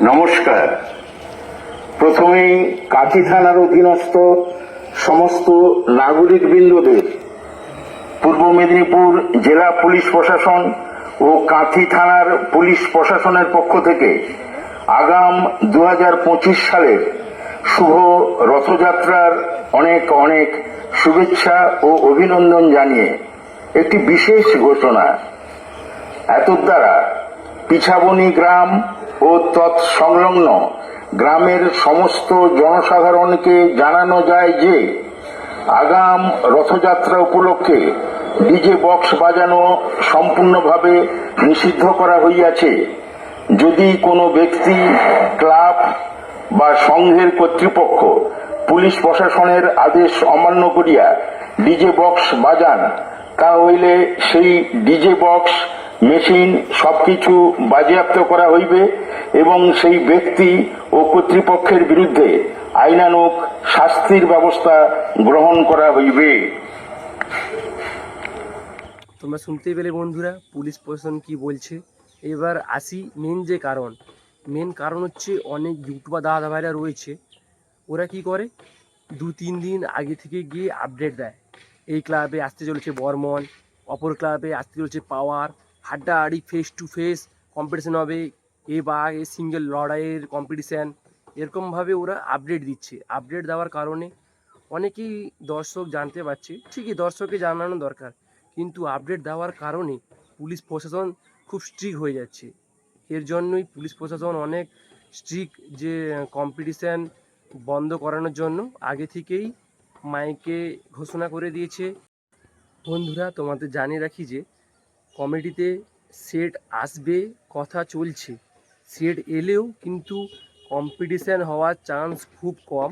নমস্কার। প্রথমেই কাঁথি থানার অধীনস্থ সমস্ত নাগরিক বৃন্দদের পূর্ব মেদিনীপুর জেলা পুলিশ প্রশাসন ও কাঁথি থানার পুলিশ প্রশাসনের পক্ষ থেকে আগাম দু হাজার পঁচিশ সালের শুভ রথযাত্রার অনেক অনেক শুভেচ্ছা ও অভিনন্দন জানিয়ে একটি বিশেষ ঘোষণা। এতদ্বারা পিছাবনি গ্রাম ও তৎসংলগ্ন। গ্রামের সমস্ত জনসাধারণকে জানানো যায় যে, আগাম রথযাত্রা উপলক্ষে ডিজে বক্স বাজানো সম্পূর্ণভাবে নিষিদ্ধ করা হইয়াছে। যদি কোনো ব্যক্তি, ক্লাব বা সংঘের কর্তৃপক্ষ, পুলিশ প্রশাসনের আদেশ অমান্য করিয়া ডিজে বক্স বাজান, তা হইলে সেই ডিজে বক্স মেশিন সবকিছু বাজেয়াপ্ত করা হইবে এবং সেই ব্যক্তি ও কর্তৃপক্ষের বিরুদ্ধে আইনানুক শাস্তির ব্যবস্থা গ্রহণ করা হইবে। তোমরা শুনতেই পেলে বন্ধুরা, পুলিশ প্রশাসন কি বলছে? এবার আসি মেন যে কারণ। মেন কারণ হচ্ছে অনেক ইউটিউবার দাদা ভাইরা রয়েছে, ওরা কি করে? দু তিন দিন আগে থেকে গিয়ে আপডেট দেয়। এই ক্লাবে আসতে চলেছে বর্মন, অপর ক্লাবে আসতে চলেছে পাওয়ার হাড্ডাহাড্ডি ফেস টু ফেস কম্পিটিশান হবে, এ বা এ সিঙ্গেল লড়াইয়ের কম্পিটিশান এরকমভাবে ওরা আপডেট দিচ্ছে। আপডেট দেওয়ার কারণে অনেকেই দর্শক জানতে পারছে, ঠিকই দর্শককে জানানো দরকার, কিন্তু আপডেট দেওয়ার কারণে পুলিশ প্রশাসন খুব স্ট্রিক হয়ে যাচ্ছে। এর জন্যই পুলিশ প্রশাসন অনেক স্ট্রিক যে কম্পিটিশান বন্ধ করানোর জন্য আগে থেকেই মাইকে ঘোষণা করে দিয়েছে। বন্ধুরা, তোমাদের জানিয়ে রাখি যে কমেডিতে সেট আসবে কথা চলছে। সেট এলেও কিন্তু কম্পিটিশান হওয়ার চান্স খুব কম।